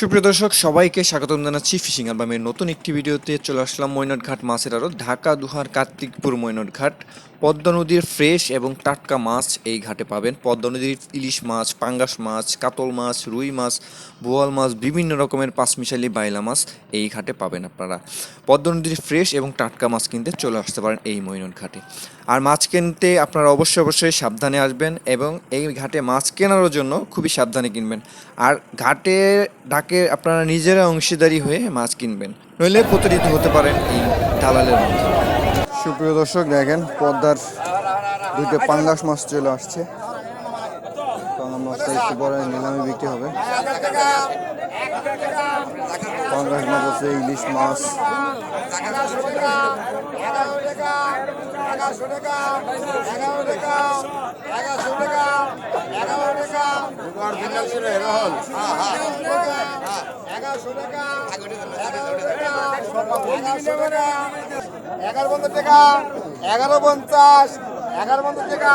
সুপ্রিয় দর্শক, সবাইকে স্বাগতম জানাচ্ছি ফিশিং অ্যালবামের নতুন একটি ভিডিওতে। চলে আসলাম মৈনট ঘাট মাছের আরও ঢাকা, দুহার, কার্তিকপুর মৈনট ঘাট পদ্মা নদীর ফ্রেশ এবং টাটকা মাছ এই ঘাটে পাবেন। পদ্মা নদীর ইলিশ মাছ, পাঙ্গাস মাছ, কাতল মাছ, রুই মাছ, বোয়াল মাছ, বিভিন্ন রকমের পাঁচমিশালি বাইলা মাছ এই ঘাটে পাবেন আপনারা। পদ্মা নদীর ফ্রেশ এবং টাটকা মাছ কিনতে চলে আসতে পারেন এই মৈনট ঘাটে আর মাছ কিনতে আপনারা অবশ্যই অবশ্যই সাবধানে আসবেন এবং এই ঘাটে মাছ কেনার জন্য খুবই সাবধানে কিনবেন। আর ঘাটে ডাকে আপনারা নিজেরা অংশীদারি হয়ে মাছ কিনবেন। নইলে প্রতারিত হতে পারেন এই দালালের মধ্যে। সুপ্রিয় দর্শক, দেখেন পদ্মার দুইটা পাঙ্গাস মাছ চলে আসছে। পাঙ্গাস মাছটা একটু পরে নিলামে বিক্রি হবে। পাঙ্গাস মাছ আছে ইলিশ মাছ এগারো পঞ্চাশ টাকা এগারো পঞ্চাশ এগারো পঞ্চাশ টাকা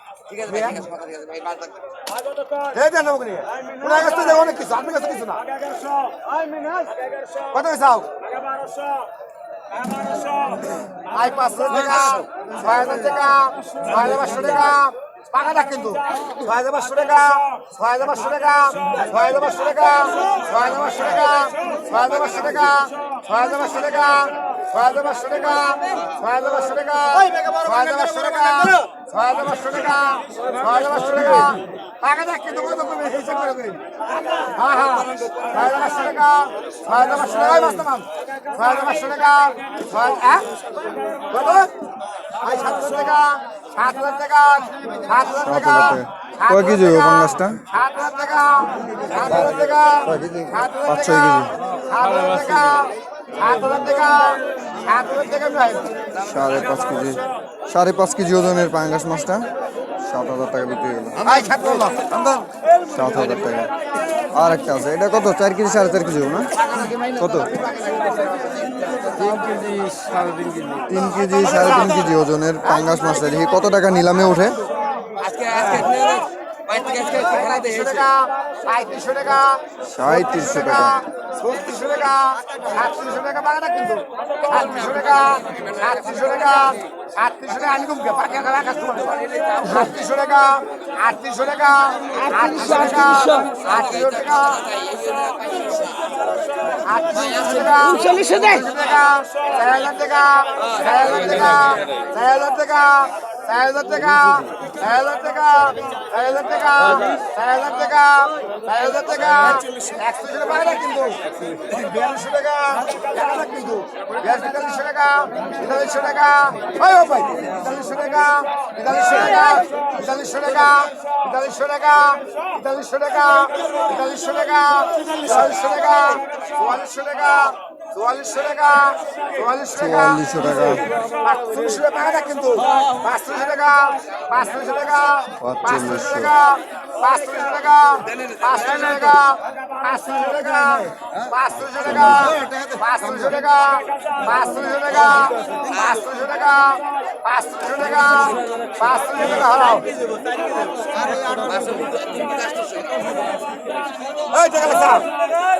বেশি না আপনি কাছে যা অনেকে মাত্র থাকে না আপনি কাছে এই কাছে দেন ওখানে ওনার কাছে তো অনেক কিছু আপনার কাছে কিছু না কত চাও আই পাঁচশো টাকা ছয় হাজার টাকা ছয় হাজার পাঁচশো টাকা পাকাটা কিন্তু ছয় হাজার পাঁচশো টাকা ছয় হাজার পাঁচশো টাকা ছয় হাজার পাঁচশো টাকা ছয় হাজার পাঁচশো টাকা ছয় হাজার পাঁচশো টাকা ছয় হাজার পাঁচশো টাকা ছয় হাজার পাঁচশো টাকা ছয় হাজার পাঁচশো টাকা ছয় হাজার পাঁচশো টাকা ছয় হাজার পাঁচশো টাকা ছয় হাজার পাঁচশো টাকা। পাকাটা কিন্তু কত তুমি হিসাব করে দিন হ্যাঁ হ্যাঁ। ছয় হাজার পাঁচশো টাকা ছয় হাজার পাঁচশো টাকা বাঁচতে নাম ছয় হাজার পাঁচশো টাকা ছয় হ্যাঁ? কত? আই সাত হাজার টাকা সাত হাজার টাকা সাত হাজার টাকা কয় কেজি হবে পাঙ্গাসটা সাত হাজার টাকা সাত হাজার টাকা সাত হাজার পাঁচ টাকা ছয় কেজি। সাত হাজার টাকা সাড়ে পাঁচ কেজি, সাড়ে পাঁচ কেজি ওজনের পাঙ্গাস মাছটা। সাত হাজার টাকা বিক্রি গেল সাত হাজার টাকা। আর একটা আছে, এটা কত? চার কেজি, সাড়ে চার কেজি না? কত? তিন কেজি, সাড়ে তিন কেজি ওজনের পাঙ্গাস মাছটা কত টাকা নিলামে ওঠে? পঁয়ত্রিশশো টাকা সাঁত্রিশশো টাকা ছত্রিশশো টাকা। সাতত্রিশশো টাকা বাগাটা কিন্তু। সাতত্রিশশো টাকা সাতত্রিশশো টাকা সাতত্রিশশো টাকা আমি কমকে কাস্টমার। সাতত্রিশশো টাকা আটত্রিশশো টাকা আটত্রিশশো টাকা আটত্রিশশো টাকা আটত্রিশশো টাকা টাকা চার হাজার টাকা চার হাজার টাকা চার হাজার টাকা চার হাজার টাকা চার হাজার টাকা চার হাজার টাকা চার হাজার টাকা চার হাজার টাকা একশো টাকা বাইরে কিন্তু? বিয়াল্লিশশো টাকা কিন্তু? টাকা, বিয়াল্লিশশো টাকা। টাকা, বিয়াল্লিশশো টাকা বিয়াল্লিশশো টাকা বিয়াল্লিশশো টাকা বিয়াল্লিশশো টাকা বিয়াল্লিশশো টাকা চুয়াল্লিশশো টাকা চুয়াল্লিশশো টাকা চুয়াল্লিশশো টাকা চুয়াল্লিশশো টাকা চুয়াল্লিশশো টাকা টাকা কিন্তু পাঁচচল্লিশশো টাকা পাঁচচল্লিশশো টাকা পাঁচচল্লিশশো টাকা পাঁচচল্লিশশো টাকা পাঁচচল্লিশশো টাকা পাঁচচল্লিশশো টাকা পাঁচচল্লিশশো টাকা পাঁচচল্লিশশো টাকা পাঁচচল্লিশশো টাকা পাঁচচল্লিশশো টাকা পাঁচচল্লিশশো টাকা পাঁচচল্লিশশো টাকা হারাও এই টাকা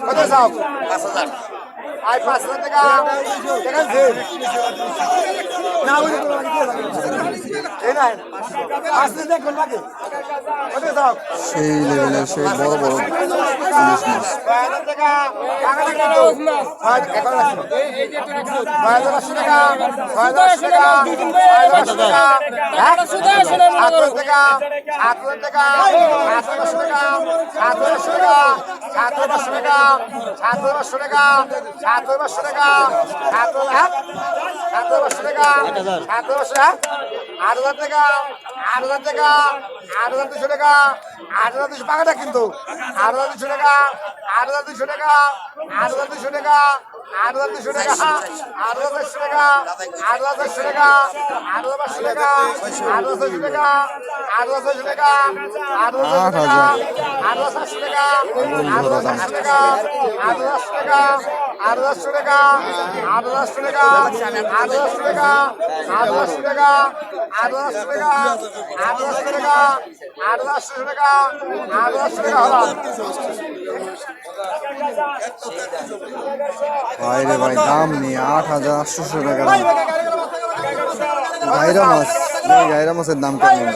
কত চাও পাঁচ হাজার আই পাঁচ হাজার টাকা না পাঁচ হাজার টাকা লাগে সেই লেভেলের সেই বড় বড় ইলিশ মাছ। আট হাজার। টাকা আট হাজার টাকা আট হাজার দুশো টাকা আট হাজার দুশো টাকাটা কিন্তু আট হাজার দুশো টাকা আট হাজার দুশো টাকা আট হাজার দুশো টাকা আট হাজার দুশো টাকা আট হাজার দুশো টাকা আট হাজার দুশো টাকা আট হাজার পাঁচশো টাকা আট হাজার দুশো টাকা আট হাজার দুশো টাকা আট হাজার টাকা। আট হাজার সাতশো টাকা আট হাজার সাতশো টাকা আট হাজার সাতশো টাকা আট হাজার টাকা আট সাতশো টাকা আট সাতশো টাকা আট হাজার টাকা আট হাজার টাকা আট সাতশো টাকা আট সাতশো টাকা আট হাজার টাকা ভাই রে ভাই দাম নিয়ে আট হাজার আটশোশো টাকা গাইরা মাছ গাইরা মাছের দাম কেমন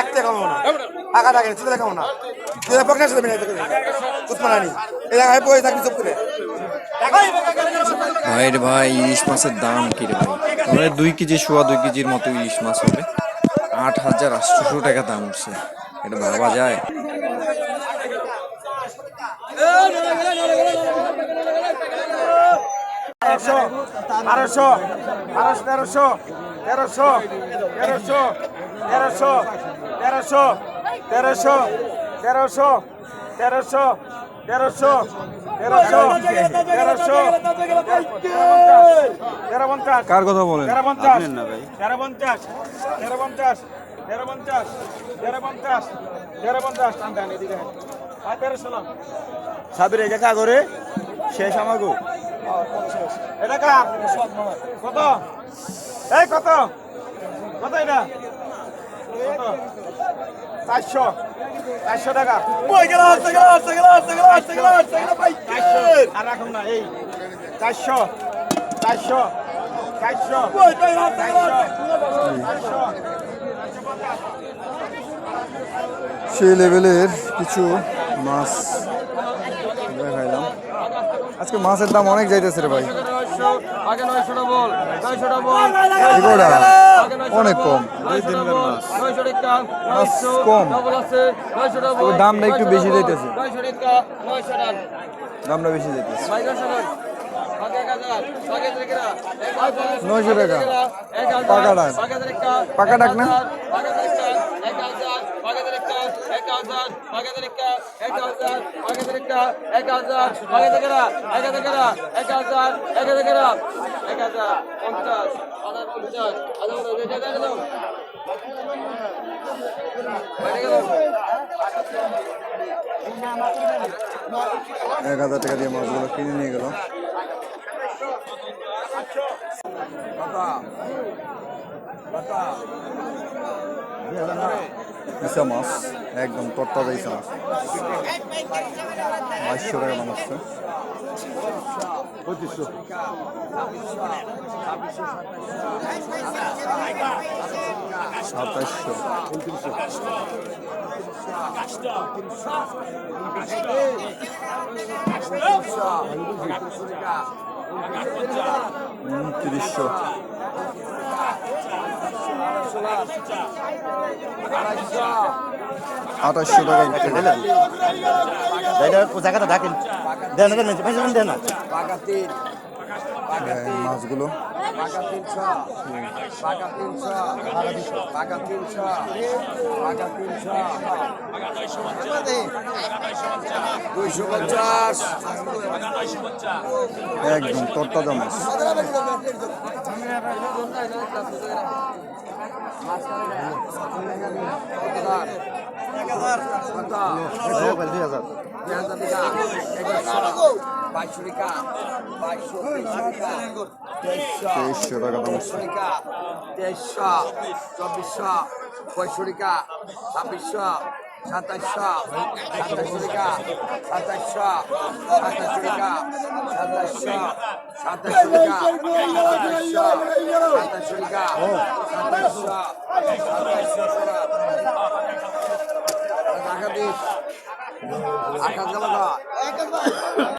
একটা কমো না। টাকা টাকা চিন্তা কমো না। তুই পকেটে সাথে দেখে উৎপাদনী এই জায়গায় পয়সা থাকবি চুপ করে। ভাই ভাই ইলিশ মাছের দাম কি রে ভাই? মানে দুই কেজি সোয়া দুই কেজির মতো ইলিশ মাছ হবে। আট হাজার আটশোশো টাকা দাম উঠছে। এটা ভাবা যায়? বারোশো বারোশো বারোশো তেরোশো। তেরোশো তেরোশো তেরোশো তেরোশো তেরোশো তেরোশো তেরোশো তেরোশো তেরোশো তেরোশো তেরো পঞ্চাশ কার কথা বলেন তেরো পঞ্চাশ তেরো পঞ্চাশ তেরো পঞ্চাশ তেরো পঞ্চাশ তেরো পঞ্চাশ তেরো পঞ্চাশ টান টান এদিকে আর তেরোশো না সাবির এই জায়গা করে শেষ আমাগো এটা কার কত এই কত? কত এটা? কত? চারশো। চারশো টাকা। চারশো। আর রাখুন না এই চারশো। চারশো। চারশো। চারশো। সেই লেভেলের কিছু মাছ দেখাইলাম। আজকে মাছের দাম অনেক যাইতেছে রে ভাই। আগে নয়শোটা বল নয়শোটা বল অনেক কম। কম। দামটা একটু বেশি দিতেছে। দামটা বেশি দিতেছে। পাকা ডাক। না? পঞ্চাশ আধা পঞ্চাশ আধা এক হাজার টাকা দিয়ে মাছগুলো কিনে নিয়ে গেল। বাবা। বাবা। ইসা মাছ একদম তরতাজা ইসা মাছ বাইশশো টাকা দাম হচ্ছে। সাতাশশো উনত্রিশশো। আঠাশশো টাকা বিক্রি করলেন জায়গাটা দেখেন। দেন দেন দেন মাছগুলো। দুইশো পঞ্চাশ। একদম তরতাজা মাছ। তেইশশো টাকা তেইশশো চব্বিশশো পঁয়ষট্টিকা ছাব্বিশশো সাতাশশো সাতাশিকা সাতাশশো সাতাশিকা সাতাশশো সাতাশিকা সাতাশশো সাতাশিকা সাতাশশো সাতাশশো টাকা দিস আকাশ